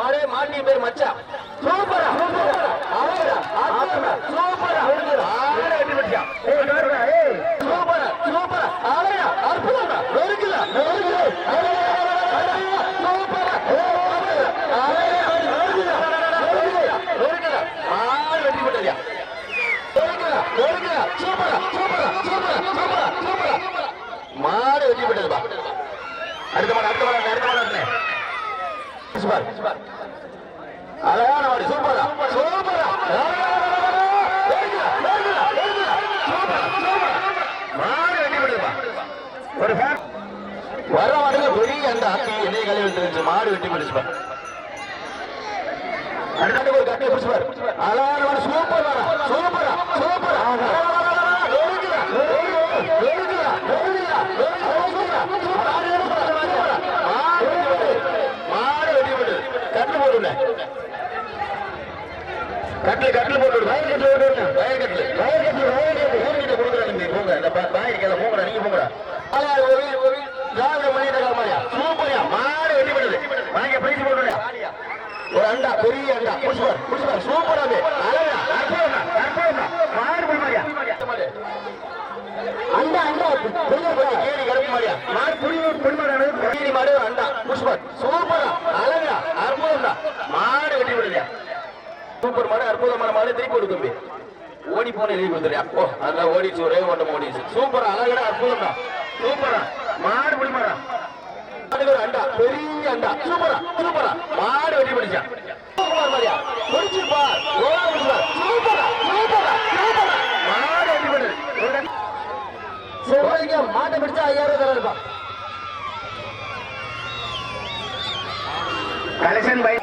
மாடே மாட்டிய பேர் மச்சான். சூப்பரா. சூப்பரா. அழகா அழகா சூப்பரா ஆட சூப்பரா சூப்பரா. அழகா அற்புதமா நொறுக்குதா நொறுக்குது சூப்பரா. அழகா நொறுக்குதா நொறுக்குதா நொறுக்குதா ஆட வெட்டி பட்டியா சூப்பரா. சூப்பரா. சூப்பரா. சூப்பரா. சூப்பரா. மாடு வெட்டி அடுத்த மாடு அடுத்த மாடு அழகான மாடு சூப்பரா. சூப்பரா. மாடு வெட்டி விடுதுப்பா ஒரு வர பெரிய அந்த அத்தி என்னைய கலை விட்டுருச்சு மாடு வெட்டி விடுச்சுப்பா அடுத்த ஒரு கட்டை பிடிச்சுப்பார் அழகான சூப்பர். சூப்பரா. சூப்பரா நொறுக்குதா, நொறுக்குதா, நொறுக்குதா, நொறுக்குதா, நொறுக்குதா. மாடு வெட்டி விடுது. மாடு வெட்டி விடுது. கட்டு போட்டுல கட்டில் கட்டில் போட்டு. வயர் கட்டில் போட்டு. வயர் கட்டில். வயர் கட்டில் வயர் கட்டில். ஊர்கிட்ட கொடுக்குறாங்க நீங்க போங்க. இந்த பாய் இருக்கல போங்கடா நீங்க போங்கடா. ஆளாரு ஒரு ஒரு திராவிட மணியிட காலமாரியா சூப்பரியா. மாடு வெட்டி விடுது வாங்க பிரைஸ் போட்டுடா ஒரு அண்டா பெரிய அண்டா. புஷ்பர் புஷ்பர் சூப்பராது அழகா. அற்புதம் அற்புதம் மாடு மாதிரியா அண்டா அண்டா. பெரிய பெரிய கேடி கருப்பு மாதிரியா மாடு புடி புடி மாடு கேடி மாடு ஒரு அண்டா புஷ்பர் சூப்பரா அழகா அற்புதம் மாடு வெட்டி விடுறியா மாடு அற்புதமான மாடு திருப்பி கொடுக்கும் ஓடி போன எழுதி கொடுத்துறியா ஓ அந்த ஓடிச்சு ஒரே ஓட்டம் ஓடிச்சு. சூப்பர் அழகா அற்புதம் தான் சூப்பரா. மாடு பிடிமாடா அண்டா பெரிய அண்டா. சூப்பரா சூப்பரா. மாடு வெட்டி பிடிச்சா. மாதிரியா? சூப்பரா சூப்பரா சூப்பரா. மாடு வெட்டி மாட்டை பிடிச்சா ஐயாயிரம் தர இருப்பான் கலெக்ஷன் பை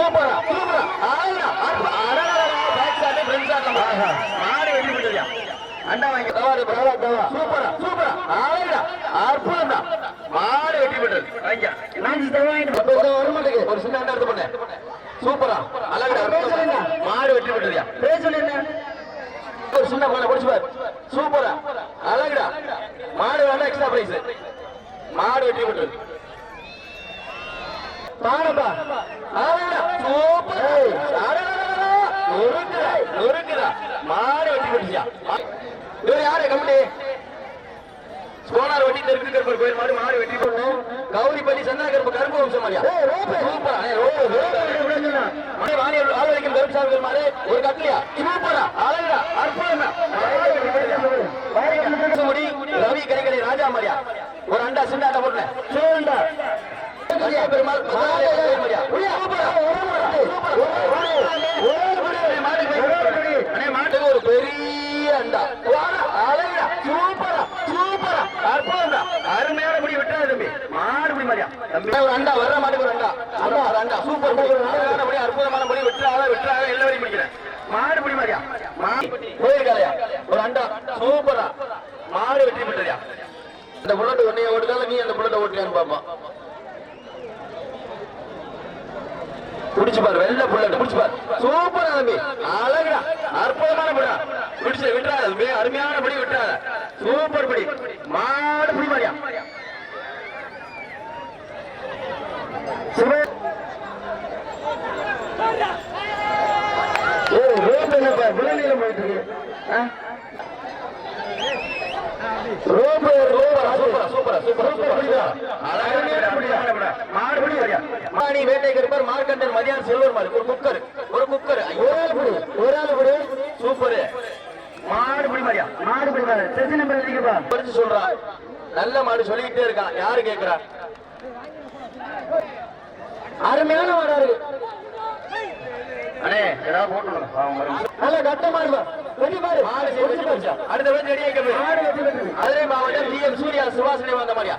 சூப்பரா சூப்பரா. ஆயா பேக் ஷாட் ஃப்ரண்ட் ஷாட் மாடு வெட்டி பிடிச்சா அண்டா வாங்கி. தவாரு தவா தவா. சூப்பரா சூப்பரா. ஆயா அற்புதம் தான் மாடு வெட்டி பிடிச்சது வாங்க நான் தவா வர மாட்டேங்க ஒரு சின்ன அண்டா எடுத்து பண்ணேன் சூப்பரா. அழகா. மாடு வெட்டி பிடிச்சதுயா பேர் சொல்லிருந்தேன் ஒரு சின்ன மாடை பிடிச்சு பாரு. சூப்பரா. அழகுடா. மாடு வேணா எக்ஸ்ட்ரா பிரைஸ் மாடு வெட்டி அழகுடா. நொறுக்குதா மாடு வெட்டி விட்டுச்சியா இவர் யாரு கம்பெனி சோனார் வட்டி தெற்கு கருப்பர் கோயில் மாடு மாடு வெட்டி போட்டு கௌரிப்பள்ளி சந்தன கருப்பு கருப்பு வம்சம் மாதிரியா மணி வாணி ஆள் வரைக்கும் கருப்பு சாமிகள் மாடு ஒரு கட்லியா சூப்பரா அழகா அற்புதமா முடி ரவி கரிகடை ராஜா மாதிரியா ஒரு அண்டா சின்ன அண்டா பெருமாள் ஒரு பெரிய? அண்டா. அழகா சூப்பரா. சூப்பரா. அற்புதம் அருமையான முடி விட்டாது தம்பி. மாடு முடி மாதிரியா. தம்பி. ஒரு அண்டா வர்ற மாட்டுக்கு ஒரு அண்டா. அண்டா. ஒரு அண்டா. சூப்பர் முடி அழகான முடி அற்புதமான முடி விட்டுறாத விட்டுறாத. எல்லா வரையும் முடிக்கிறேன் மாடு முடி மாதிரியா? போயிருக்காளையா ஒரு அண்டா. சூப்பரா. மாடு வெட்டி விட்டுறியா அந்த புல்லட் உன்னைய ஓட்டுதால நீ அந்த புல்லட்டை ஓட்டியான்னு பாப்போம். புடிச்சு பாரு வெள்ள புல்லட் புடிச்சு பாரு. சூப்பரா தம்பி அழகுடா அற்புதமான புடா பிடிச்சு விட்டுறாத தம்பி அருமையான படி விட்டுறாத. சூப்பர் படி மாடு புடி மாதிரியா? சிவ- போயிட்டு இருக்கு. ரோப்பு சூப்பரா சூப்பரா சூப்பரா சூப்பரா சூப்பரா மாடுபடி வரியா மாணி வேட்டை கருப்பர் மார்க்கண்டர் மதியானம் செல்வர் மாதிரி ஒரு குக்கர் ஒரு குக்கர் ஒரு ஆள் புடி ஒரு ஆள் புடி சூப்பர் நம்பர் எழுதிக்கப்பா. சொல்றான் நல்ல மாடு சொல்லிக்கிட்டே இருக்கான் யாரு கேக்குறா? அருமையான மாடா அண்ணே ஏதாவது நல்ல கட்ட மாடுபா வெட்டி பாரு. மாடு வெட்டி போச்சா அடுத்த வந்து மாடு வெட்டி மதுரை மாவட்டம் டி எம் சூர்யா சுபாஷினி வந்த மாதிரியா?